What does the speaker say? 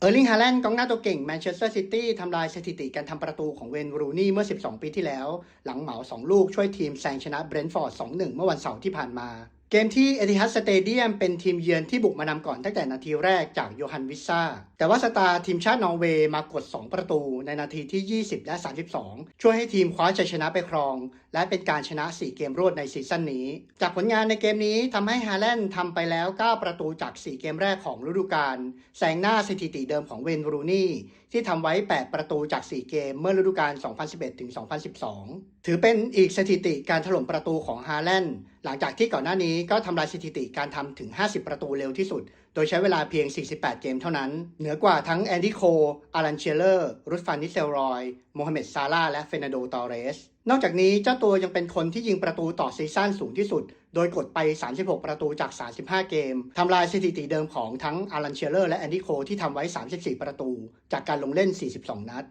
เออร์ลิงฮาแลนด์กองหน้าตัวเก่งแมนเชสเตอร์ซิตี้ทำลายสถิติการทำประตูของเวนรูนี่เมื่อ 12 ปีที่แล้ว หลังเหมา 2 ลูกช่วยทีมแซงชนะเบรนท์ฟอร์ด 2-1 เมื่อวันเสาร์ที่ผ่านมา เกมที่เอติฮัดสเตเดียมเป็นทีมเยือนที่บุกมานำก่อนตั้งแต่นาทีแรกจากโยฮันวิสซาแต่ว่าสตาร์ทีมชาตินอร์เวย์มากด 2 ประตูในนาทีที่ 20 และ 32 ช่วยให้ทีมคว้าชัยชนะไปครองและเป็นการชนะ 4 เกมรวดในซีซั่นนี้ จากผลงานในเกมนี้ทำให้ฮาแลนด์ทำไปแล้ว 9 ประตูจาก 4 เกมแรกของฤดูกาลแซงหน้าสถิติเดิมของเวนรูนี่ที่ทำไว้ 8 ประตูจาก 4 เกมเมื่อฤดูกาล 2011-2012 ถือเป็นอีกสถิติการถล่มประตูของฮาแลนด์หลังจากที่ก่อนหน้านี้ก็ทำลายสถิติการทำถึง 50 ประตูเร็วที่สุด ดยใช้เวลาเพียง 48 เกมเท่านั้น เหนือกว่าทั้งแอนดี้โคอารันเชลเลอร์ รุสฟานนิเซลรอย โมฮัมเหม็ดซาลาและเฟรนันโดตอเรส นอกจากนี้เจ้าตัวยังเป็นคนที่ยิงประตูต่อซีซั่นสูงที่สุด โดยกดไป 36 ประตูจาก 35 เกม ทำลายสถิติเดิมของทั้งอารันเชลเลอร์และแอนดี้โคที่ทำไว้ 34 ประตู จากการลงเล่น 42 นัด